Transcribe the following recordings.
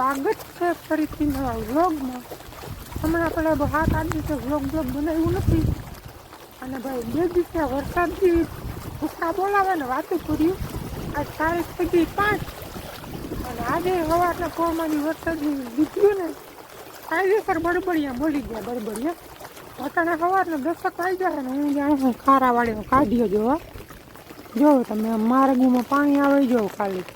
સ્વાગત છે ફરીથી નવા વ્લોગમાં. હમણાં આપણે બહાર આઠ દિવસે વ્લોગ બ્લોગ બનાવ્યું નથી. અને ભાઈ, બે દિવસે વરસાદથી ભૂખા બોલાવે ને વાતું કર્યું આજ તારીખ થઈ ગઈ પાંચ. અને આજે સવારના કોમાની વરસાદની દીધ્યું ને, કાયદેસર બળબડિયા બોલી ગયા, બળબડિયા. અટાણે સવારના દશક આવી ગયા ને હું જાણું ખારાવાળીનો કાઢ્યો જોવા જો તમે માર્ગમાં પાણી આવે જાઓ ખાલી.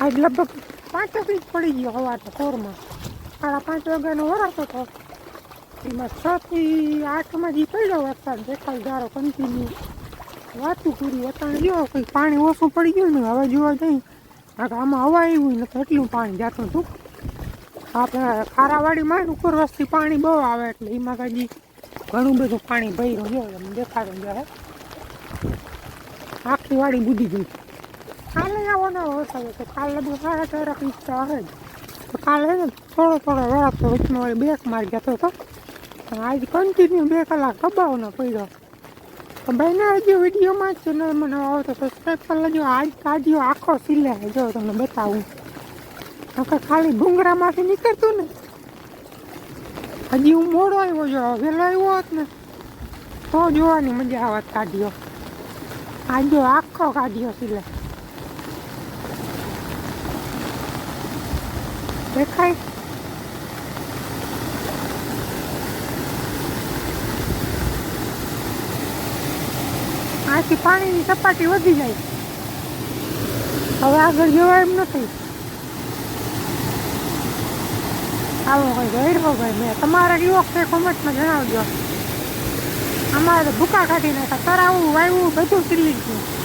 આજ લગભગ પાંચ જ પડી ગયો સવારના કોરમાં સાડા પાંચ વાગ્યાનો વરાતો હતો. એમાં છ થી આઠમાં જે પડ્યો વરસાદ. દેખાય ગારો કન્ટિન્યુ વાતું પૂરી વટાણ ગયો, કંઈ પાણી ઓછું પડી ગયું ને હવે જોવા જઈ. આમાં હવા આવ્યું નથી એટલું પાણી જાતું હતું. આપણે ખારાવાડીમાં ઉપર વસ્તી પાણી બહુ આવે એટલે એમાં કાંઈ ઘણું બધું પાણી ભર્યું જો એમ દેખાડું જાય આખી વાડી બુધી ગઈ. કાલે આવવાનો વરસાદ હતો કાલે લગભગ સાડા ચાર ઇંચ તો આવે તો કાલે ને થોડો થોડો વરાપતો વચમાં વળી બેક માર જતો હતો પણ આજ કન્ટિન્યુ બે કલાક દબાવનો પડ્યો તો ભાઈને હજી વિડીયોમાં જ ચેનલ મને આવો તો સબસ્ક્રાઈબ કરી લેજો આજ કાઢ્યો આખો સિલે જો તમને બતાવું નકર ખાલી ભૂંગરામાંથી નીકળતું ને હજી હું મોડો આવ્યો જો વહેલો આવ્યો હોત ને તો જોવાની મજા આવત કાઢ્યો આજો આખો કાઢ્યો સિલે દેખાય આથી પાણીની સપાટી વધી જાય હવે આગળ જવાય એમ નથી આવો કોઈ ગયરો ભાઈ મેં તમારા યુવક છે કોમેન્ટમાં જણાવજો અમારે ભૂકા કાઢી નાખ્યા તરાવું વાયવું બધું ચીલી ગયું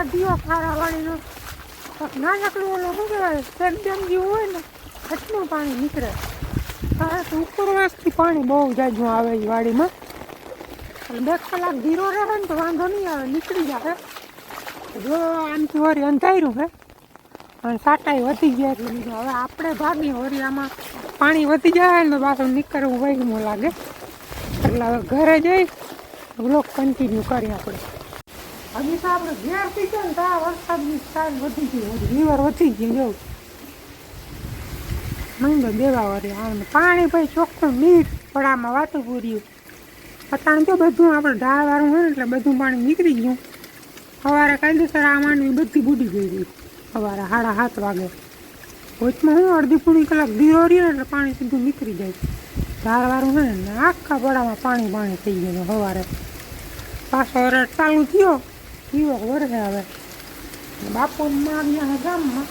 આપણો કાઢ્યો ખારાવાળીનો નાનકડું ઓલું શું કહેવાય એકદમ જેવું હોય ને એટલું પાણી નીકળે. કારણ કે ઉપરવાસથી પાણી બહુ જાજુ આવે એ વાડીમાં. એટલે બે કલાક ધીરો રહે ને તો વાંધો નહીં આવે, નીકળી જાય. જો આમથી હોરી અંધાર્યું હે. અને સાટાઈ વધી ગયા એટલે બીજું હવે આપણે ભાગીએ વળી આમાં પાણી વધી જાય ને પાછું નીકળવું વહેલું લાગે. એટલે હવે ઘરે જઈ બ્લોક કન્ટિન્યુ કરીએ આપણે. હજી તો આપણે ઘેર થઈ ગયા ને તો વરસાદની સ્ટાઇલ વધી ગઈ. રિવર વધી ગઈ જો. મંદો દેવા વળી આવે પાણી ભાઈ ચોખ્ખું મીઠ પડામાં વાતું પૂર્યું અત્યારે તો બધું આપણે ઢાળવાળું હોય ને એટલે બધું પાણી નીકળી ગયું. સવારે કાયદેસર આ માંડવી બધી બુડી ગઈ હતી. સવારે સાડા સાત વાગે. વચમાં હું અડધી પૂણી કલાક ધીરો રહ્યો એટલે પાણી સીધું નીકળી જાય. ઢાળવાળું હોય ને આખા પડામાં પાણી પાણી થઈ ગયું સવારે. પાછો વરસ ચાલુ થયો. થયો વરસે હવે. બાપુ માં ગયા ગામમાં.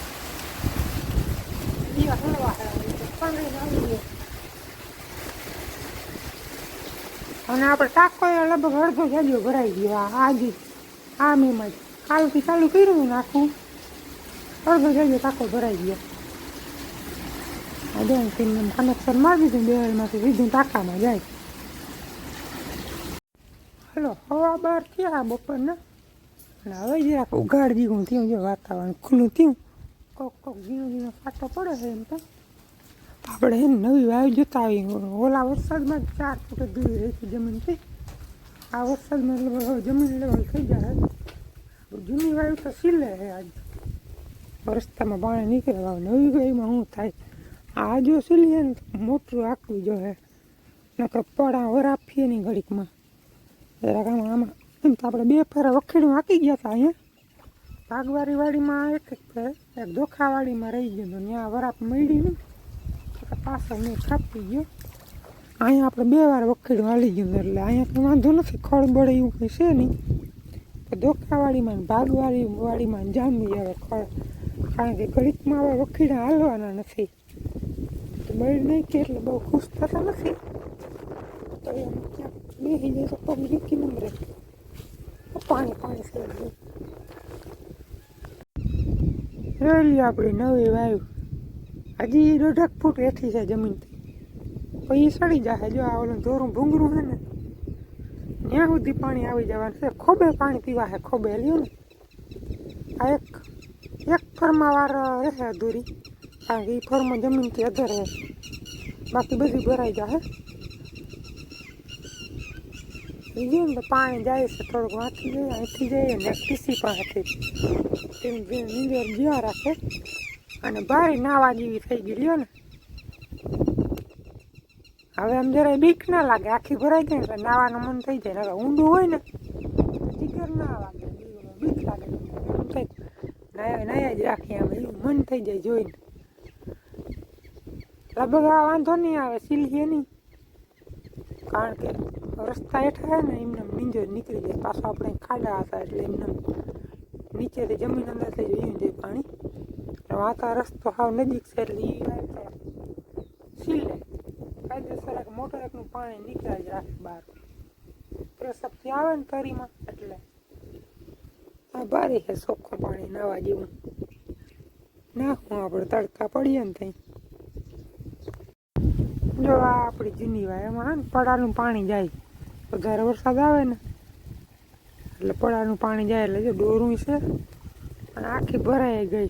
દિવસ હળવા અને આપણે ટાંકો લગભગ અડધો જાજો ભરાઈ ગયો આજે. આ મેમાં કાલથી ચાલુ કર્યું ને આખું. અડધો જાજો ટાંકો ભરાઈ ગયો. આ બેન ટીમને કનેક્શન મારી દીધું બેલમાંથી સીધું ટાંકામાં જાય. હલો હવા બાર થયા બપોરના? અને હવે જરાક ઉઘાડ જેવું થયું, જો વાતાવરણ ખુલ્લું થયું, કોક કોક ઝીણો ઝીણો ફાટો પડે છે એમ તો. આપણે એમ નવી વાયુ જોતા આવી ઓલા વરસાદમાં ચાર ફૂટ દૂર રહેતી જમીનથી આ વરસાદમાં હવે જમીન લેવલ થઈ જાય. જૂની વાયુ તો સીલે છે આજ. રસ્તામાં પાણી નીકળે, હવે નવી વાયુમાં શું થાય? આ જો સીલીએ ને મોટું આખવું જોઈએ નકર પડા વરાફીએ નહીં ઘડીકમાં. જરાક આમાં આમાં એમ તો આપણે બે ફેરા વખેડું હાકી ગયા હતા અહીંયા ભાગવારી વાડીમાં એક એક ફેર, એક ધોખાવાડીમાં રહી ગયો તો ત્યાં વરાપ મળી ને પાછળ મેં ખાપી ગયો. અહીંયા આપણે બે વાર વખેડું હાલી ગયું એટલે અહીંયા કંઈ વાંધો નથી, ખળબળ એવું કંઈ છે નહીં. ને ભાગવાડી વાડીમાં જામી હવે ખળ, કારણ કે ઘડીકમાં હવે વખીડા હાલવાના નથી. તો બળી નહીં કે એટલે બહુ ખુશ થતા નથી. તો એમ ક્યાંક બેસી જાય તો પગ મૂકી નંબરે પાણી પાણી થઈ રેલી આપણી નવી વાયુ. હજી દોઢક ફૂટ હેઠી છે જમીનથી. પછી સડી જશે જો આ ઓલું ધોરું ભૂંગરું છે ને, ત્યાં સુધી પાણી આવી જવાનું છે. ખોબે પાણી પીવા છે ખોબે. લ્યો ને. આ એક એક ફરમાં વાર રહેશે અધૂરી. કારણ કે એ ફરમાં જમીનથી અધર રહે. બાકી બધી ભરાઈ જાય બીજું ને પાણી જાય છે, થોડુંક વાંચી જાય અહીંથી જાય ને ટીસી પાસેથી. નીંદર જ્યાં રાખે, અને ભારે નાવા જેવી થઈ ગઈ, લ્યો ને. હવે આમ જરાય બીક ના લાગે, આખી ભરાઈ ગઈ એટલે નાવાનું મન થઈ જાય, હવે ઊંડું હોય ને જીગર ના લાગે બીક લાગે. એમ થાય નાયા નાયા જ રાખીએ આમ એવું મન થઈ જાય જોઈને. લગભગ આ વાંધો નહીં આવે, સીલીએ નહીં. કારણ કે રસ્તા હેઠા ને એમને નીંજો નીકળી જાય. પાછો આપણે ખાડા હતા એટલે એમને નીચેથી જમીન અંદરથી જોયું જાય પાણી. વાતા રસ્તો હાવ નજીક છે એટલે એ સીલે. કાયદેસર એક મોટર એકનું પાણી નીકળે જ રાખે બહાર. પ્રસપથી આવે ને તરીમાં એટલે. ભારે છે ચોખ્ખું પાણી નાવા જેવું. નાખું આપણે, તડકા પડીએ ને ત્યાં જો આ આપણી જૂની વાય ને પડાનું પાણી જાય. વધારે વરસાદ આવે ને, એટલે પડાનું પાણી જાય એટલે જો ડોરું છે અને આખી ભરાઈ ગઈ.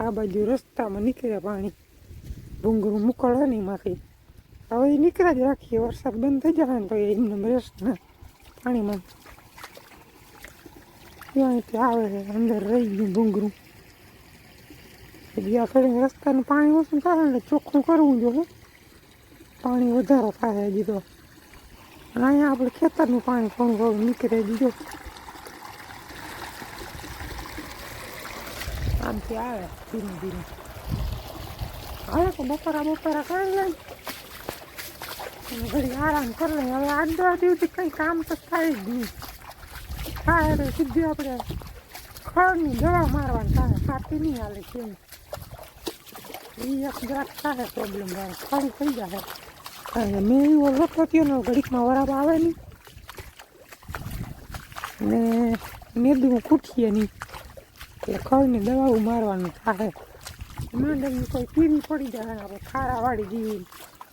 આ બાજુ રસ્તામાં નીકળ્યા પાણી. ભૂંગરું મુકળે ને એમાંથી. હવે એ નીકળ્યા જ રાખીએ, વરસાદ બંધ થઈ જાય ને તો એમને રેસ્ટ ને પાણીમાં. ત્યાંથી આવે અંદર રહી ગયું ભૂંગરું હજી આ રસ્તાનું પાણી ઓછું થાય એટલે ચોખ્ખું કરવું જોઈએ. પાણી વધારો થાય હજી તો. અને અહીંયા આપણે ખેતરનું પાણી થોડું થોડું નીકળે દીધો આમથી આવે ધીરે ધીરે હવે તો બપોરા બપોરા કરી લઈ ઘડી આરામ કરી લઈ હવે આઠ દસ દિવસથી કંઈ કામ તો થાય જ નહીં. થાય એટલે સીધી આપણે ખડની દવા મારવાની થાય. સાથી નહીં હાલે કેમ. એ એક જરાક થાય પ્રોબ્લેમ ખડી થઈ જાય. મેં એવો લોટો થયો ને, ઘડીકમાં વરાપ આવે નહીં. ને મેદું ખૂટીએ નહીં. એટલે ખડની દવાઓ મારવાનું થાય માંડવી કોઈ પીરી પડી જાય આપણે ખારા ખારાવાળી જેવી.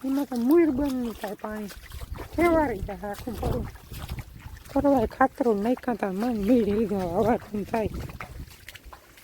એમાં તો મૂળ બંધ નહીં થાય પાણી. ફેવારી જાય આખું પડું ફરવાય ખાતરો નાખ્યા ખાતા મન મેળ લીધો અવાજ થાય.